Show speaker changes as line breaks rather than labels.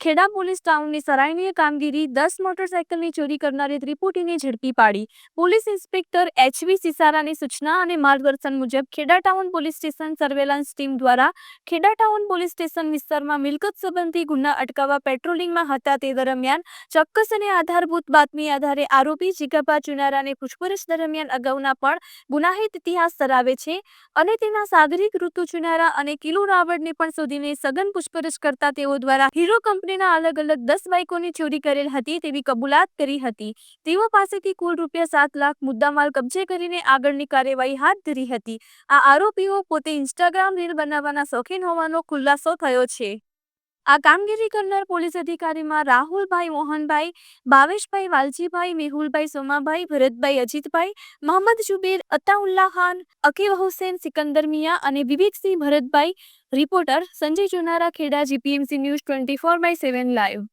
Kheda police ટાઉનની સરાહનીય કામગીરી દસ મોટરસાયકલની ચોરી કરનારી ત્રિપુટીને ઝડપી પાડી. પોલીસ ઇન્સ્પેક્ટર એચવી સિસારાની સૂચના અને માર્ગદર્શન મુજબ Kheda town police station surveillance team દ્વારા ખેડા ટાઉન પોલીસ સ્ટેશન વિસ્તારમાં મિલકત સંબંધી ગુના અટકાવવા પેટ્રોલિંગમાં હતા તે દરમિયાન ચોક્કસ અને આધારભૂત બાતમી આધારે આરોપી જીગાબા ચુનારાને પૂછપરછ દરમિયાન અગાઉના પણ ગુનાહિત ઇતિહાસ ધરાવે છે અને તેના સાગરિક ઋતુ ચુનારા અને કિલો રાવળને પણ શોધીને સઘન પૂછપરછ કરતા તેઓ દ્વારા હીરો કંપનીના અલગ અલગ દસ બાઇકોની ચોરી કરેલ હતી તેવી કબૂલાત કરી હતી. તેઓ પાસેથી કુલ રૂપિયા સાત લાખ મુદ્દામાલ કબજે કરીને આગળની કાર્યવાહી હાથ ધરી હતી. આ આરોપીઓ પોતે ઇન્સ્ટાગ્રામ રીલ બનાવવાના શોખીન હોવાનો ખુલાસો થયો છે. આ કામગીરી કરનાર પોલીસ અધિકારીમાં રાહુલભાઈ મોહનભાઈ, ભાવેશભાઈ વાલજીભાઈ, મેહુલભાઈ સોમાભાઈ, ભરતભાઈ અજીતભાઈ, મોહમ્મદ જુબેર, અતાઉલ્લા ખાન અકીબ હુસેન, સિકંદર મિયા અને Viveksinh Bharatbhai, reporter Sanjay જોનારા Kheda, GPMC news twenty four by seven live.